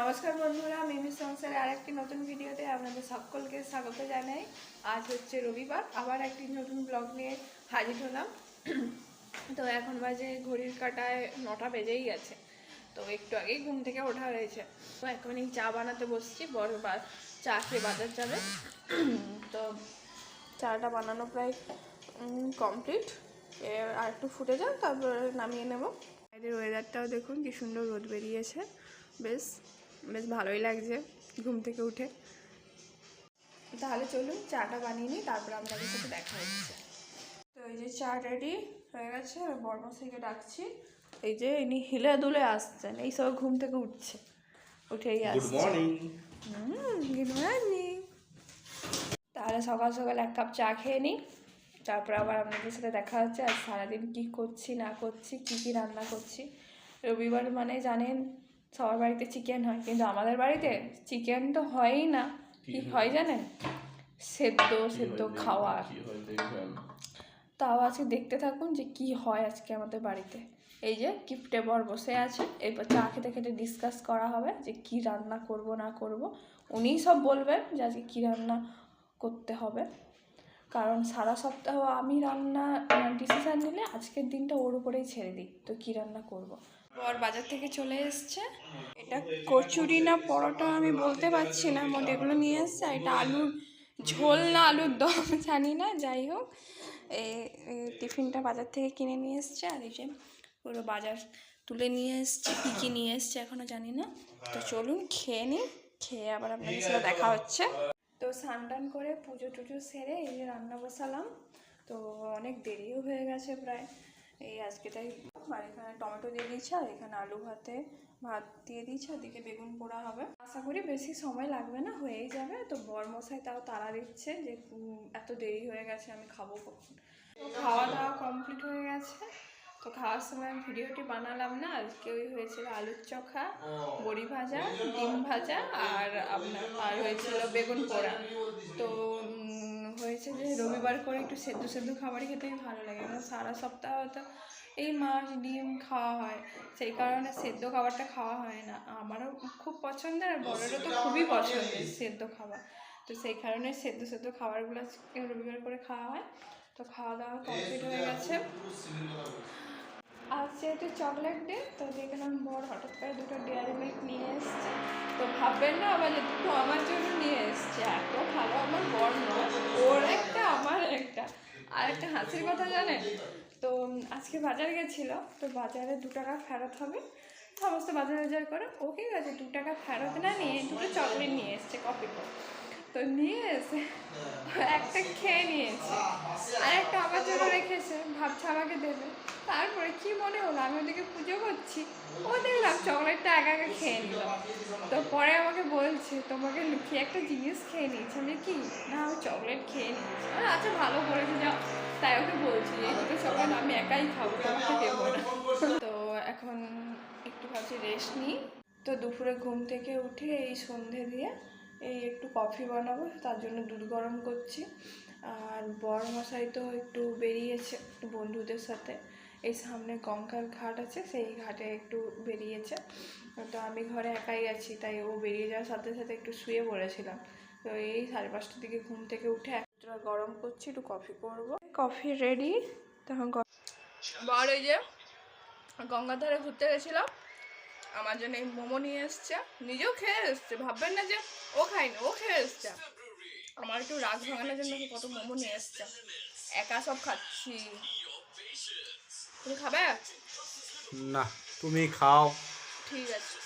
নমস্কার বন্ধুরা, মিমি সংসারে আরেকটি নতুন ভিডিওতে আপনাদের সকলকে স্বাগত জানাই। আজ হচ্ছে রবিবার, আবার একটি নতুন ব্লগ নিয়ে হাজির হলাম। তো এখন বাজে ঘড়ির কাটায় নটা বেজেই গেছে। তো একটু আগেই ঘুম থেকে ওঠা হয়েছে। তো এখন এই চা বানাতে বসছি বড় চা খেয়ে বাজার যাবে। তো চাটা বানানো প্রায় কমপ্লিট আর একটু ফুটে যাও তারপরে নামিয়ে নেব। বাইরের ওয়েদারটাও দেখুন, কি সুন্দর রোদ বেরিয়েছে। বেশ। বেশ ভালোই লাগছে ঘুম থেকে উঠে। তাহলে চলুন চাটা বানিয়ে নিই তারপর আপনাদের সাথে দেখা হচ্ছে। তো এই যে চা রেডি হয়ে গেছে বর্মশাইকে ডাকছি। এই যে ইনি হিলে দুলে আসছেন এই সব ঘুম থেকে উঠছে উঠেই গুড আসছে। মর্নিং গুড মর্নিং তাহলে সকাল সকাল এক কাপ চা খেয়ে নিই তারপর আবার আপনাদের সাথে দেখা হচ্ছে আর সারাদিন কী করছি না করছি কী কী রান্না করছি। রবিবার মানে জানেন সবার বাড়িতে চিকেন হয় কিন্তু আমাদের বাড়িতে চিকেন তো হয়ই না। কি হয় জানেন? সেদ্ধ সেদ্ধ খাওয়া। তাও আজকে দেখতে থাকুন যে কি হয় আজকে আমাদের বাড়িতে। এই যে কিপটে বর বসে আছে এরপর চা খেতে খেতে ডিসকাস করা হবে যে কি রান্না করব না করব। উনিই সব বলবেন যে আজকে কী রান্না করতে হবে। কারণ সারা সপ্তাহ আমি রান্না ডিসিশান নিলে আজকের দিনটা ওর উপরেই ছেড়ে দিই তো কী রান্না করব। বর বাজার থেকে চলে এসছে। এটা কচুরি না পরোটা আমি বলতে পারছি না, মোট এগুলো নিয়ে এসছে। আর এটা আলুর ঝোল না, আলুর দম, জানি না, যাই হোক। এই টিফিনটা বাজার থেকে কিনে নিয়ে এসছে। আর এই যে পুরো বাজার তুলে নিয়ে এসছে, কী কী নিয়ে এসছে এখনও জানি না। তো চলুন খেয়ে নিই, খেয়ে আবার আপনাদের সাথে দেখা হচ্ছে। তো স্নান করে পুজো টুজো সেরে এই যে রান্না বসালাম। তো অনেক দেরিও হয়ে গেছে প্রায়। এই আজকে তাই আর এখানে টমেটো দিয়ে দিয়েছি আর এখানে আলু ভাতে ভাত দিয়ে দিয়েছি দিকে বেগুন পোড়া হবে। আশা করি বেশি সময় লাগবে না হয়েই যাবে। তো বরমশাই তাও তাড়া দিচ্ছে যে এত দেরি হয়ে গেছে আমি খাব কখন? তো খাওয়া দাওয়া কমপ্লিট হয়ে গেছে। তো খাওয়ার সময় ভিডিওটি বানালাম না আজকে ওই হয়েছিল আলুর চোখা বড়ি ভাজা ডিম ভাজা আর আপনার আর হয়েছিল বেগুন পোড়া। তো হয়েছে যে রবিবার করে একটু সেদ্ধ সেদ্ধ খাবারই খেতেই ভালো লাগে কারণ সারা সপ্তাহ তো এই মাছ, ডিম খাওয়া হয়। সেই কারণে সেদ্ধ খাবারটা খাওয়া হয় না। আমারও খুব পছন্দের আর বড়েরও তো খুবই পছন্দের সেদ্ধ খাবার। তো সেই কারণে সেদ্ধ সেদ্ধ খাবারগুলো রবিবার করে খাওয়া হয়। তো খাওয়া দাওয়া কমপ্লিট হয়ে গেছে। আজ যেহেতু চকলেট ডে, তো দেখলাম বড় হঠাৎ করে দুটো ডেয়ারি মিল্ক নিয়ে এসছে। তো ভাববেন না, আবার যে দুটো আমার জন্য নিয়ে এসছে। এত ভালো আমার বর নয় ওর একটা আমার একটা আর একটা হাসির কথা জানেন? তো আজকে বাজার গেছিল, তো বাজারে দু টাকা ফেরত হবে। সমস্ত বাজার বাজার করে ও কি গেছে, দু টাকা ফেরত না নিয়ে দুটো চকলেট নিয়ে এসছে কপি করে তো নিয়ে এসে একটা খেয়ে নিয়েছে। আর একটা আমার জন্য রেখেছে, ভাবছে আমাকে দেবে। তারপরে কি মনে হলো, আমি ওদিকে পুজো করছি, ও দেখলাম চকলেটটা একা একা খেয়ে নিল। তো পরে আমাকে বলছে, তোমাকে লুকিয়ে একটা জিনিস খেয়ে নিয়েছে। আমি কি? না, আমি চকলেট খেয়ে নিয়েছি। আচ্ছা ভালো করেছি যাও তাই ওকে বলছি। দুটো চকলেট আমি একাই খাব তোমাকে দেবো না। তো এখন একটু ভাবছি রেস্ট নিই। তো দুপুরে ঘুম থেকে উঠে এই সন্ধে দিয়ে এই একটু কফি বানাবো, তার জন্য দুধ গরম করছি। আর বড় মশাই তো একটু বেরিয়েছে বন্ধুদের সাথে। এই সামনে গঙ্গার ঘাট আছে, সেই ঘাটে একটু বেরিয়েছে। তো আমি ঘরে একাই আছি, তাই ও বেরিয়ে যাওয়ার সাথে সাথে একটু শুয়ে পড়েছিলাম। তো এই সাড়ে পাঁচটার দিকে ঘুম থেকে উঠে একটা গরম করছি একটু কফি করব। কফি রেডি তখন বড় এই যে গঙ্গার ধারে ঘুরতে গেছিলাম আমার জন্য এই মোমো নিয়ে এসছে। নিজেও খেয়ে এসছে ভাববেন না যে ও খায়নি ও খেয়ে এসছে। আমার একটু রাগ ভাঙানোর জন্য কত মোমো নিয়ে এসছে। একা সব খাচ্ছি। তুমি খাবে? না তুমি খাও। ঠিক আছে।